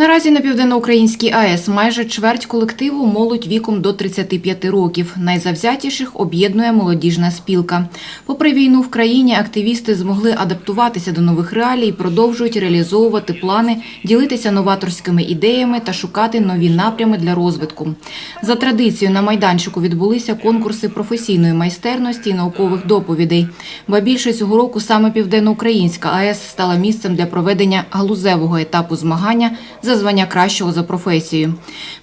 Наразі на південноукраїнській АЕС майже чверть колективу молодь віком до 35 років. Найзавзятіших об'єднує молодіжна спілка. Попри війну в країні, активісти змогли адаптуватися до нових реалій, і продовжують реалізовувати плани, ділитися новаторськими ідеями та шукати нові напрями для розвитку. За традицією на майданчику відбулися конкурси професійної майстерності і наукових доповідей. Ба більше цього року саме південноукраїнська АЕС стала місцем для проведення галузевого етапу змагання за звання кращого за професією.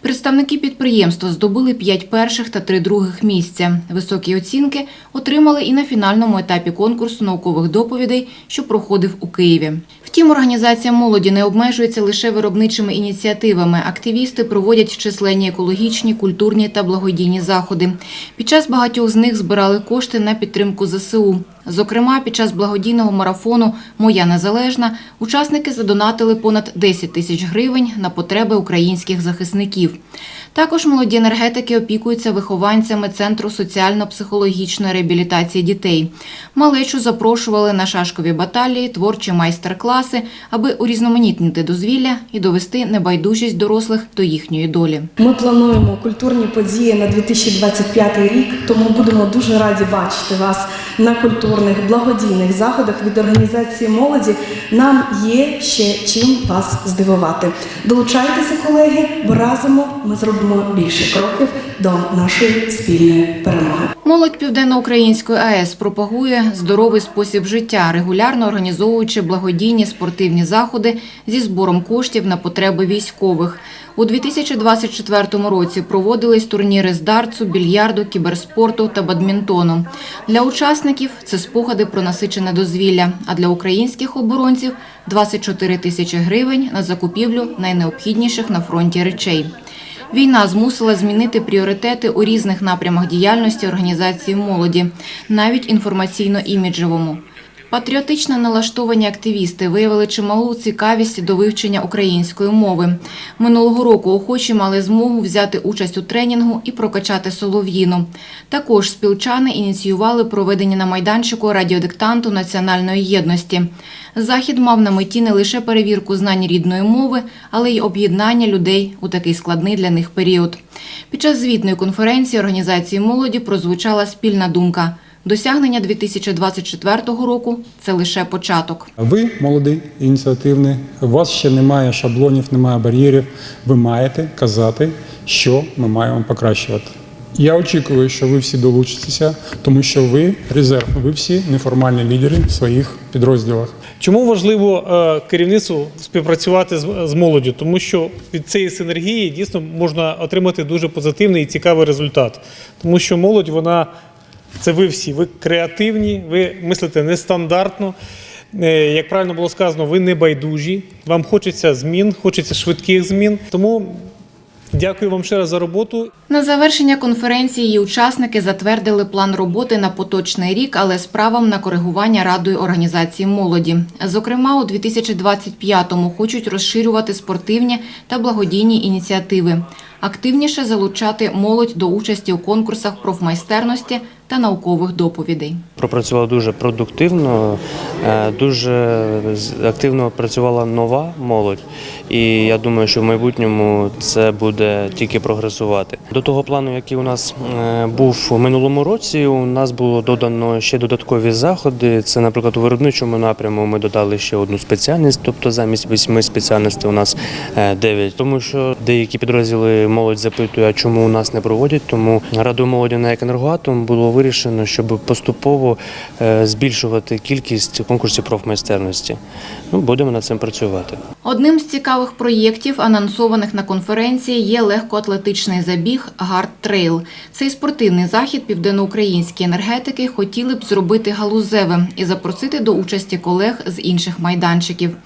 Представники підприємства здобули 5 перших та 3 других місця. Високі оцінки отримали і на фінальному етапі конкурсу наукових доповідей, що проходив у Києві. Втім, організація молоді не обмежується лише виробничими ініціативами. Активісти проводять численні екологічні, культурні та благодійні заходи. Під час багатьох з них збирали кошти на підтримку ЗСУ. Зокрема, під час благодійного марафону Моя незалежна учасники задонатили понад 10 тисяч гривень на потреби українських захисників. Також молоді енергетики опікуються вихованцями Центру соціально-психологічної реабілітації дітей. Малечу запрошували на шашкові баталії, творчі майстер-класи, аби урізноманітнити дозвілля і довести небайдужість дорослих до їхньої долі. Ми плануємо культурні події на 2025 рік, тому будемо дуже раді бачити вас на культурних благодійних заходах від організації молоді. Нам є ще чим вас здивувати. Долучайтеся, колеги, бо разом ми зробимо більше кроків до нашої спільної перемоги. Молодь Південноукраїнської АЕС пропагує здоровий спосіб життя, регулярно організовуючи благодійні спортивні заходи зі збором коштів на потреби військових. У 2024 році проводились турніри з дартсу, більярду, кіберспорту та бадмінтону. Для учасників це спогади про насичене дозвілля, а для українських оборонців 24 тисячі гривень на закупівлю найнеобхідніших на фронті речей. Війна змусила змінити пріоритети у різних напрямах діяльності організації молоді, навіть інформаційно-іміджевому. Патріотично налаштовані активісти виявили чималу цікавість до вивчення української мови. Минулого року охочі мали змогу взяти участь у тренінгу і прокачати солов'їну. Також спілчани ініціювали проведення на майданчику радіодиктанту національної єдності. Захід мав на меті не лише перевірку знань рідної мови, але й об'єднання людей у такий складний для них період. Під час звітної конференції організації молоді прозвучала спільна думка. Досягнення 2024 року це лише початок. Ви молодий, ініціативний, у вас ще немає шаблонів, немає бар'єрів. Ви маєте казати, що ми маємо покращувати. Я очікую, що ви всі долучитеся, тому що ви резерв, ви всі неформальні лідери в своїх підрозділах. Чому важливо е, керівництву співпрацювати з, з молоддю? Тому що від цієї синергії дійсно можна отримати дуже позитивний і цікавий результат. Тому що молодь, вона це ви всі, ви креативні, ви мислите нестандартно. Е, Як правильно було сказано, ви не байдужі, вам хочеться змін, хочеться швидких змін. Тому дякую вам ще раз за роботу. На завершення конференції учасники затвердили план роботи на поточний рік, але з правом на коригування радою організації молоді. Зокрема, у 2025-му хочуть розширювати спортивні та благодійні ініціативи, активніше залучати молодь до участі у конкурсах профмайстерності та наукових доповідей. Пропрацювала дуже продуктивно, е, дуже активно працювала нова молодь, і я думаю, що в майбутньому це буде тільки прогресувати. До того плану, який у нас е, був у минулому році, у нас було додано ще додаткові заходи. Це, наприклад, у виробничому напряму ми додали ще одну спеціальність, тобто замість восьми спеціальностей у нас е, дев'ять. Тому що деякі підрозділи молодь запитує, а чому у нас не проводять. Тому Радою молоді на «Екенергоатом» було вирішено, щоб поступово е, збільшувати кількість конкурсів профмайстерності. Ну, будемо над цим працювати. Одним з цікавих проєктів, анонсованих на конференції, є легкоатлетичний забіг «Гард Трейл». Цей спортивний захід південноукраїнські енергетики хотіли б зробити галузевим і запросити до участі колег з інших майданчиків.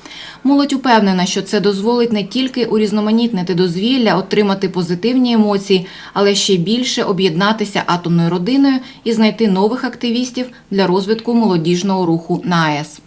Молодь упевнена, що це дозволить не тільки урізноманітнити дозвілля, отримати позитивні емоції, але ще більше об'єднатися атомною родиною і знайти нових активістів для розвитку молодіжного руху на АЕС.